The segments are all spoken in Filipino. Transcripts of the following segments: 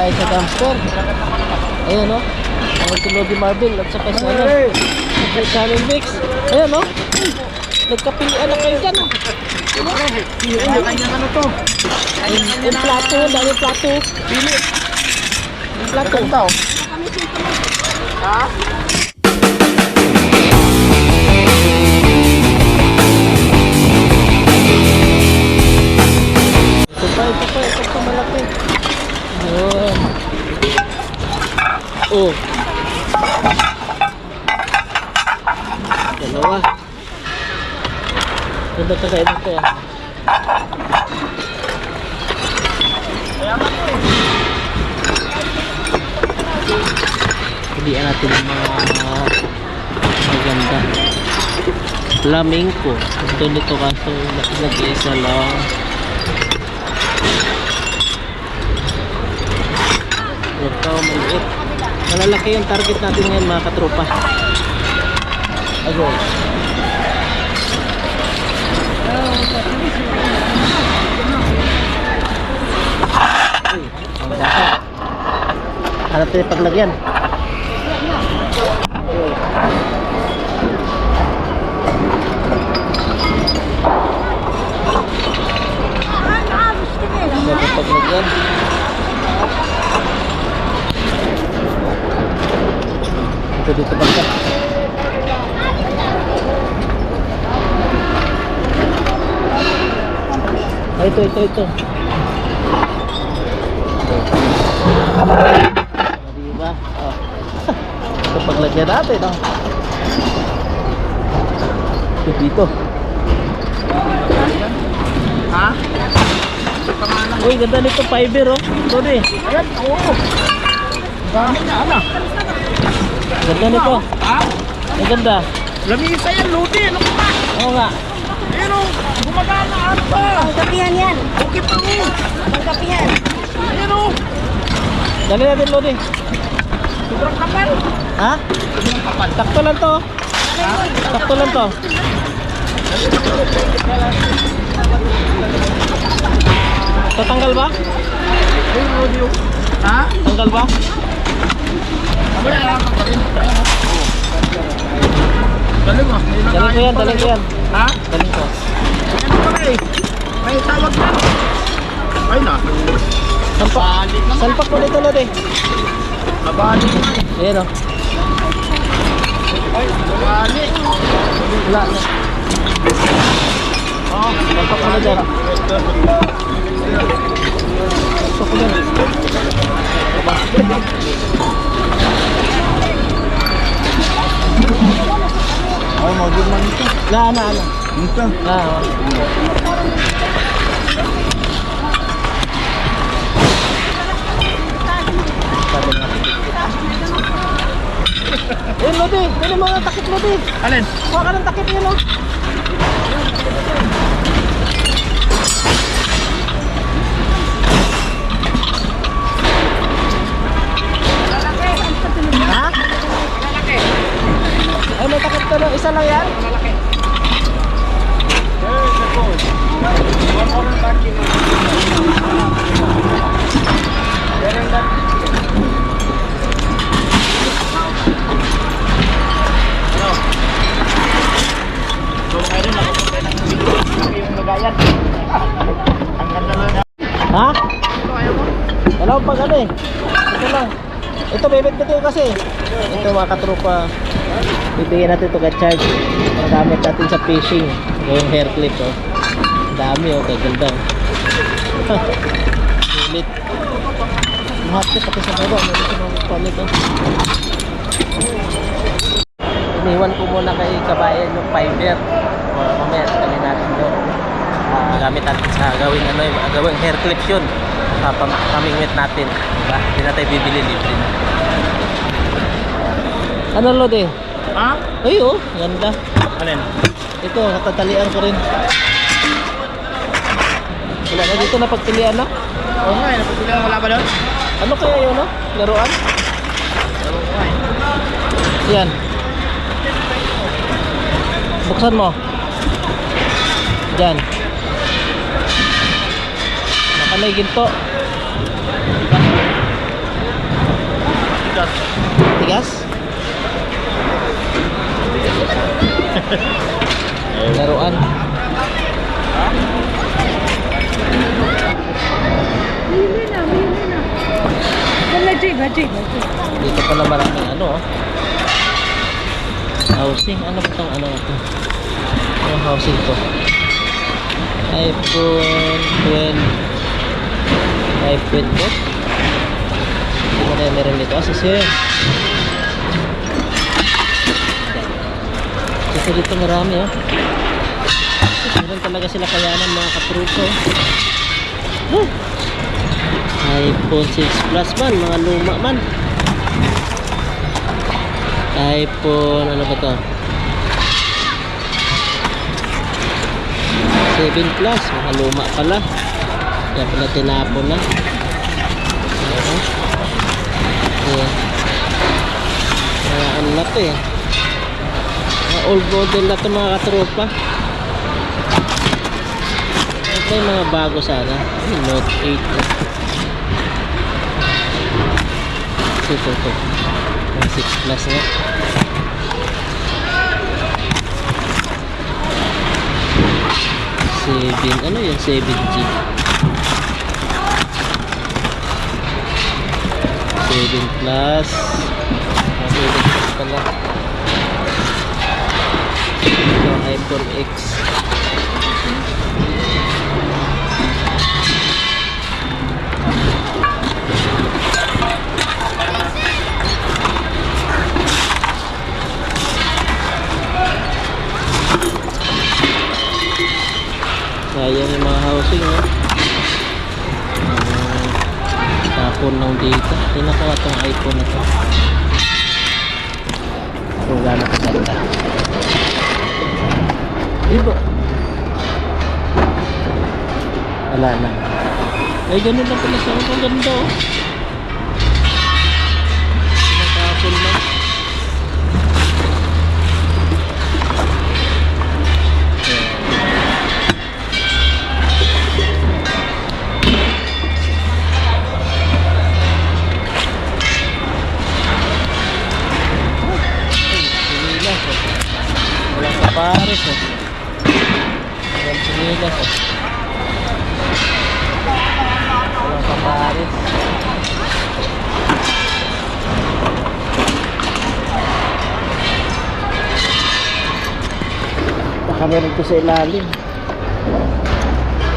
tayo sa dumpster. Ayan no. Ang si Lodi Marvel at saka si ano. Si Shannon Mix. Ayan no. Nagkapilian na kayo dyan. oh. Kanya-kanya ano to? Yung, yung plato, dami plato. Pili. Yung plato. Ganda oh. Ha? Ito pa, ito pa, ito pa malaki. Yun. Oh. Dalawa. Ganda ka kayo dito ah. Pilihan natin yung mga maganda. Flamenco. Ito nito kaso nag-iisa lang. Huwag ka maliit. Malalaki yung target natin ngayon mga katropa. Agol. Uy, ang basa. Hanap tayo paglagyan. Hanap tayo. Ito dito basta. Ah, ito, ito, ito. Ah, di ba? Oh. ito paglagyan natin, no? Ito dito. Ha? Uy, ganda nito fiber, oh. Ito di. Ayan, oo. Dami na, ano? Ganda nito. Ha? Ang ganda. Lamisa yan, Lodi. Ano ka ba? Oo nga. Pero, gumagana ano ba? Pangkapihan yan. Okay pa mo. Pangkapihan. Pero, Dali natin, Lodi. sobrang kapal. Ha? Sobrang kapal. Sakto lang to. Sakto lang to. Tatanggal ba? Ay, Lodi. oh. Ha? Tanggal ba? Galing ah. Na Daling ko yan, daling ko yan. Ha? Daling ko. Ano ba eh? May tawag na. Ay na. Salpak. Salpak mo dito, Lodi. Nabalik. Ayan, oh. Ay, nabalik. Wala na. Oh, Salpak mo na dyan. Salpak mo dyan. Ay, modul man ito. Na, na, na. Ito. Na, oh. Ayun, Lodi. Ayun yung mga takip, Lodi. Alin? Kuha ka ng takip yun, oh. May takip ka lang. Isa lang yan? So, ngayon ako yung nagayan. Ang ganda niya. Ha? Dalawang pag ano eh. Ito lang. Ito, bebet ko kasi. Ito mga katropa. Bibigyan natin ito ka-charge. Magamit natin sa fishing. Gawing hair clip oh. Dami oh, kaganda. Sulit. Lahat ko pati sa baba. Meron sa mga palit oh. Iniwan ko muna kay kabayan yung fiber. O, mamaya, talin natin doon. Ah, gamit natin sa gawing ano, yung gawing hair clip yun. Uh, pam pamingwit natin. Diba? Hindi na bibili libre na. Ano Lodi? Ha? Ay, oh. Ganda. Alin? Ito, natatalian ko rin. Wala na dito napagpilian na? Oo nga, eh, napagpilian wala ba doon? Ano kaya yun, no? Laruan? Yan. Buksan mo. Diyan. Baka may ginto. Tigas. Tigas? Laruan. Bili na, bili na. Wala, Jay, ba, Jay. Dito pala maraming ano, oh. Housing, ano ba itong ano ito? Anong housing to? iPhone 12 iPhone 12 Hindi mo na meron dito. Ah, sasya. Kasi dito marami oh. Meron talaga sila kayanan mga katrupo. Oh. iPhone 6 Plus man, mga luma man. iPhone, ano ba to? 7 Plus, mga luma pala. Kaya pala tinapon na. Ayan. Ayan. Mga ano na to eh. Old model na to mga katropa. Ito yung mga bago sana. Ay, Note 8. eh. Ito, ito, ito. Mga 6 plus nga. Seven, ano yun? 7G. 7 plus. Mga 7 plus pala. Ito, iPhone X. Sayang yung mga housing, no? Uh, tapon ng data. Tinakawa itong iPhone na to. Kung gano'n kaganda. Diba? Wala na. Ay, ganun lang pala sa ang ganda, oh. Baka meron to sa ilalim.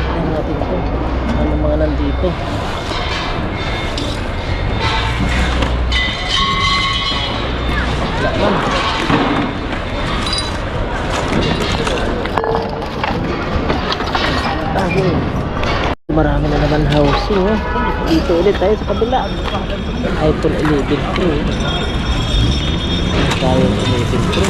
Tingnan natin to. Ano mga nandito. Wala man. Tago. Marami na naman housing, oh. Dito ulit tayo sa kabila. iPhone 11 Pro. Tayo 11 Pro.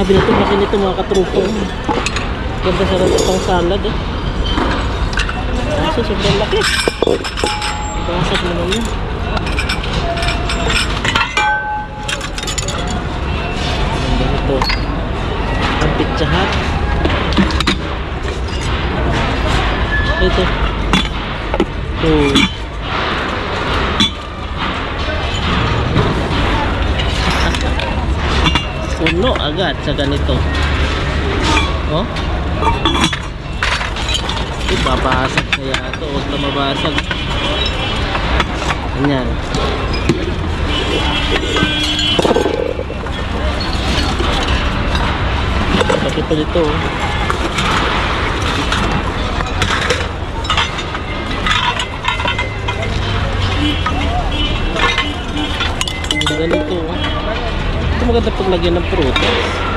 Grabe na ito. Laki nito mga katrupo. Ganda sa rin itong salad eh. Kaso sobrang laki. Basag naman yun. Ganda nito. Ang pizza hut. Ito. Oh. Puno agad sa ganito. Oh. Babasag kaya ito. Huwag na mabasag. Ganyan. Laki pa dito. oh. Maganda paglagyan ng prutas.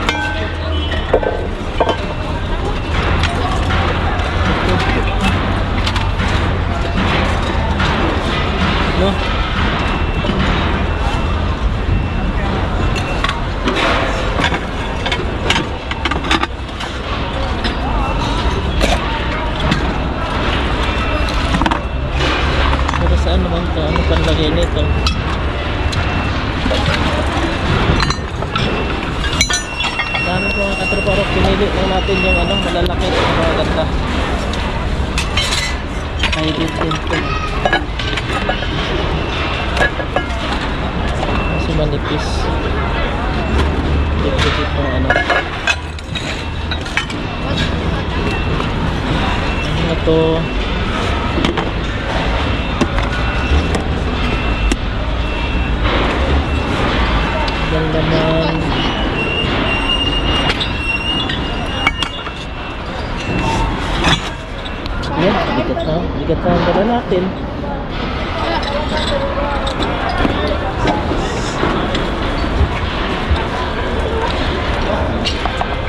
Pinili lang natin yung ano, malalaki at mga ganda. Ay, dito ito. Kasi manipis. Dito dito ano. Ano to? Yan naman. Yan, bigat na. Bigat na ang dala natin.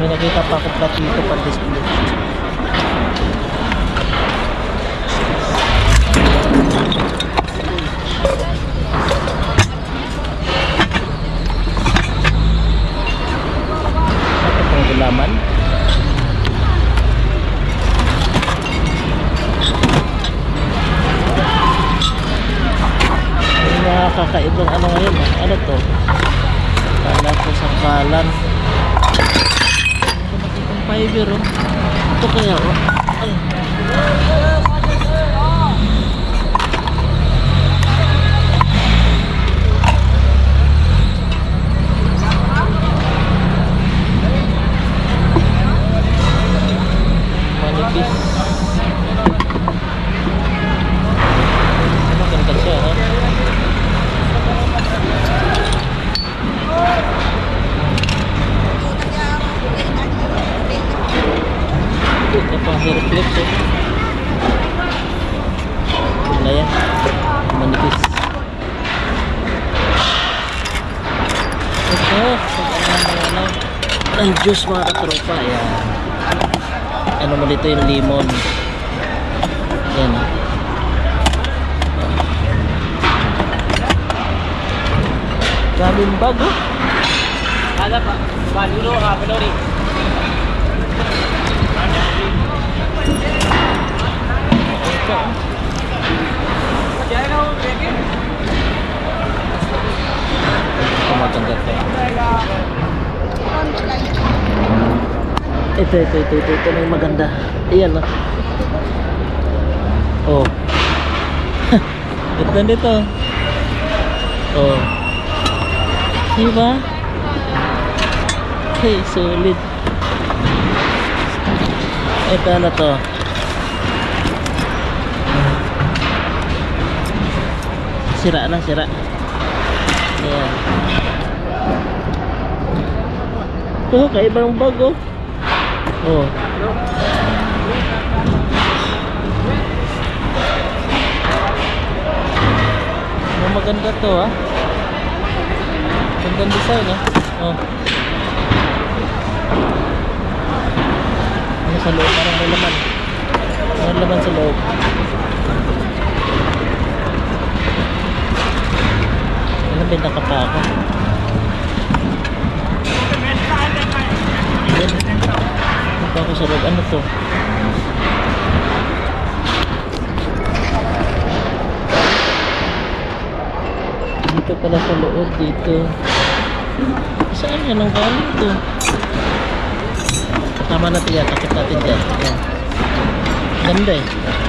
May nakita pa ako platito pa display. Ito pang gulaman. May mga kakaibang ano ngayon ah. Ano to? Kala ko sa kalan. Ito nakitang fiber oh. Ito kaya oh. Ay. Manipis. Maganda siya ha. Clips eh. Na yan. Manipis. Ito. Ang juice mga katropa. Ayan. Ano mo dito yung lemon. Yan. ah. Daming bago. Ada pak, ah Pelori. Ito. Jangan maganda to. Ito, ito, ito, ito, ito na yung maganda. Ayan, oh. Oh. Ganda nito. Oh. Diba? Hey, solid. Ito ano to? Sira na, sira. Ayan. Ito, kaibang bag oh. Oh. Oh, maganda to ah. Gandang design ah. Oh. Ano sa loob? Parang may laman. Parang laman sa loob. Ano benta ka pa ako? Yan. Ano ako sa loob? Ano to? Dito pala sa loob dito. Saan yan ang galing to? Kasama natin yan. Takip natin dyan. Yan. Ganda eh.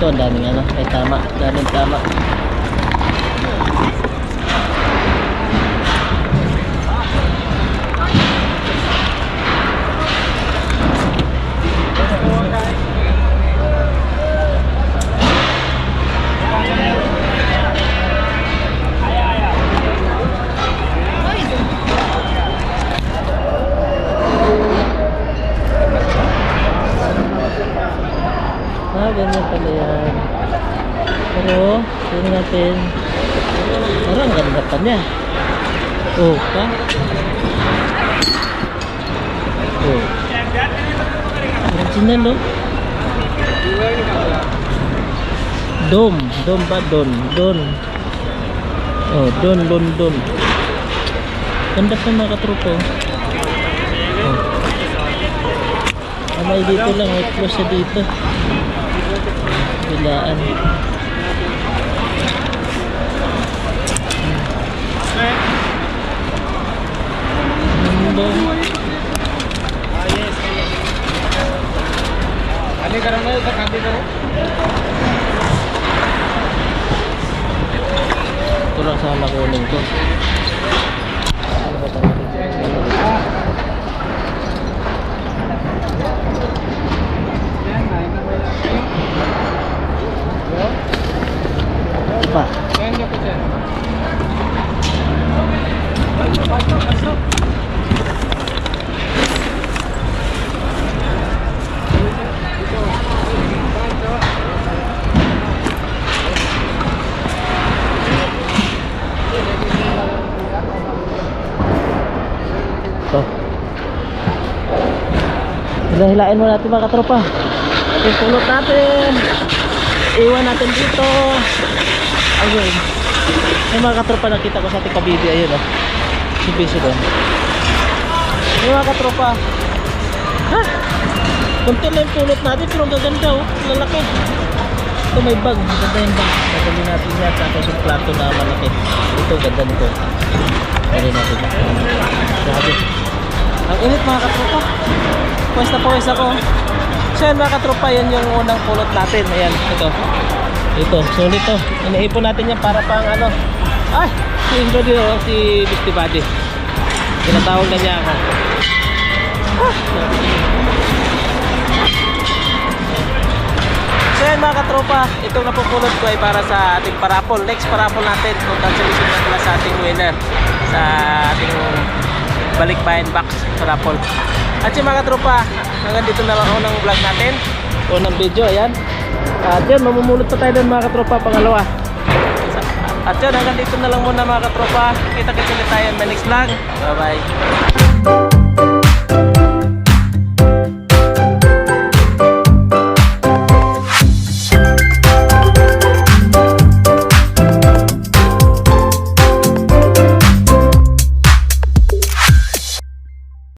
Ito, ang daming ano. Ay, tama. Daming tama. Ah, ganyan pala yan. Pero, tingnan natin. Parang ang ganda pa niya. Oh, pa? Oh. Original, no? Dom. Dom ba? Don. Don. Oh, Don, Don, Don. Ganda pa mga katropo. Oh. Ah, may dito lang. May close dito. Bilaan. Ganda. Ano ka rin sa kanti ka rin? Ito lang sana kunin ko. Hilahilain mo natin mga katropa. Pulot natin. Iwan natin dito. Ayun. Yung mga katropa nakita ko sa ating kabibi. Ayun oh. Si Biso doon. Yung mga katropa. Ha? Kunti lang yung pulot natin pero gaganda oh. Lalaki. Ito may bag. Maganda yung bag. Nadali natin yan. Tapos yung plato na malaki. Ito ganda nito. Dali natin. Grabe. Ang init mga katropa. Pwes na pwes ako. So yan mga katropa, yan yung unang pulot natin. Ayan, ito. Ito, sulit to. Iniipon natin yan para pang ano. Ay, si Indody oh, si Bisty Buddy. Tinatawag na niya ako. Ah. So yan mga katropa, itong napupulot ko ay para sa ating parapol. Next parapol natin, congratulations na pala sa ating winner sa ating balikbayan box parapol. At yung mga katropa, hanggang dito na lang ang unang vlog natin. Unang video, ayan. At yun, mamumulot pa tayo doon mga katropa, pangalawa. At yun, hanggang dito na lang muna mga katropa. Kita-kita ulit tayo in my next vlog. Bye-bye.